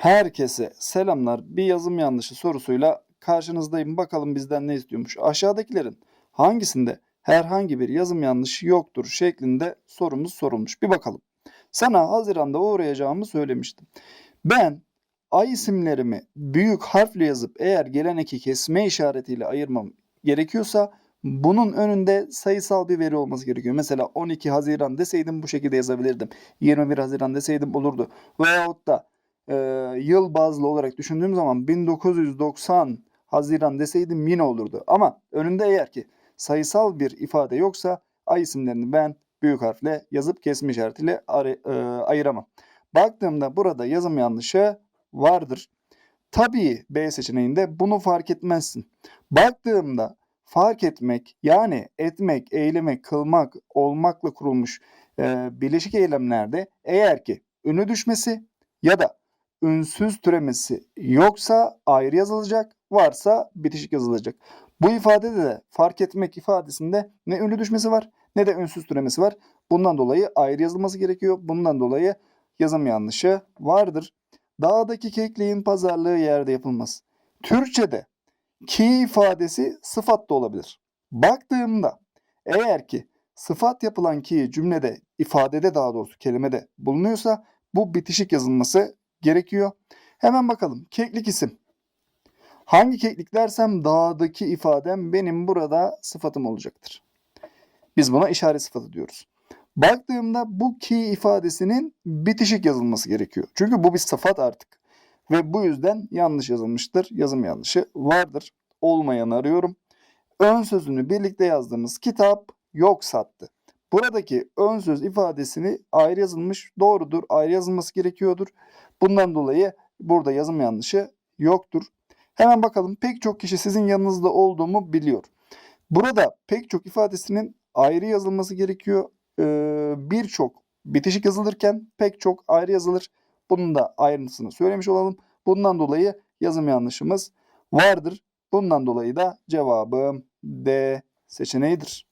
Herkese selamlar. Bir yazım yanlışı sorusuyla karşınızdayım. Bakalım bizden ne istiyormuş. Aşağıdakilerin hangisinde herhangi bir yazım yanlışı yoktur şeklinde sorumuz sorulmuş. Bir bakalım. Sana Haziran'da uğrayacağımı söylemiştim. Ben ay isimlerimi büyük harfle yazıp eğer gelen kesme işaretiyle ayırmam gerekiyorsa bunun önünde sayısal bir veri olması gerekiyor. Mesela 12 Haziran deseydim bu şekilde yazabilirdim. 21 Haziran deseydim olurdu. Veyahut da e, yıl bazlı olarak düşündüğüm zaman 1990 Haziran deseydim yine olurdu. Ama önünde eğer ki sayısal bir ifade yoksa ay isimlerini ben büyük harfle yazıp kesme işaretiyle e, ayıramam. Baktığımda burada yazım yanlışı vardır. Tabii B seçeneğinde bunu fark etmezsin. Baktığımda fark etmek yani etmek, eylemek, kılmak, olmakla kurulmuş e, bileşik eylemlerde eğer ki ünlü düşmesi ya da ünsüz türemesi yoksa ayrı yazılacak, varsa bitişik yazılacak. Bu ifadede de fark etmek ifadesinde ne ünlü düşmesi var ne de ünsüz türemesi var. Bundan dolayı ayrı yazılması gerekiyor. Bundan dolayı yazım yanlışı vardır. Dağdaki kekliğin pazarlığı yerde yapılmaz. Türkçe'de ki ifadesi sıfat da olabilir. Baktığımda eğer ki sıfat yapılan ki cümlede, ifadede daha doğrusu kelimede bulunuyorsa bu bitişik yazılması gerekiyor. Hemen bakalım. Keklik isim. Hangi keklik dersem dağdaki ifadem benim burada sıfatım olacaktır. Biz buna işaret sıfatı diyoruz. Baktığımda bu ki ifadesinin bitişik yazılması gerekiyor. Çünkü bu bir sıfat artık. Ve bu yüzden yanlış yazılmıştır. Yazım yanlışı vardır. Olmayanı arıyorum. Ön sözünü birlikte yazdığımız kitap yok sattı. Buradaki ön söz ifadesini ayrı yazılmış doğrudur. Ayrı yazılması gerekiyordur. Bundan dolayı burada yazım yanlışı yoktur. Hemen bakalım pek çok kişi sizin yanınızda olduğumu biliyor. Burada pek çok ifadesinin ayrı yazılması gerekiyor. Ee, Birçok bitişik yazılırken pek çok ayrı yazılır. Bunun da ayrıntısını söylemiş olalım. Bundan dolayı yazım yanlışımız vardır. Bundan dolayı da cevabım D seçeneğidir.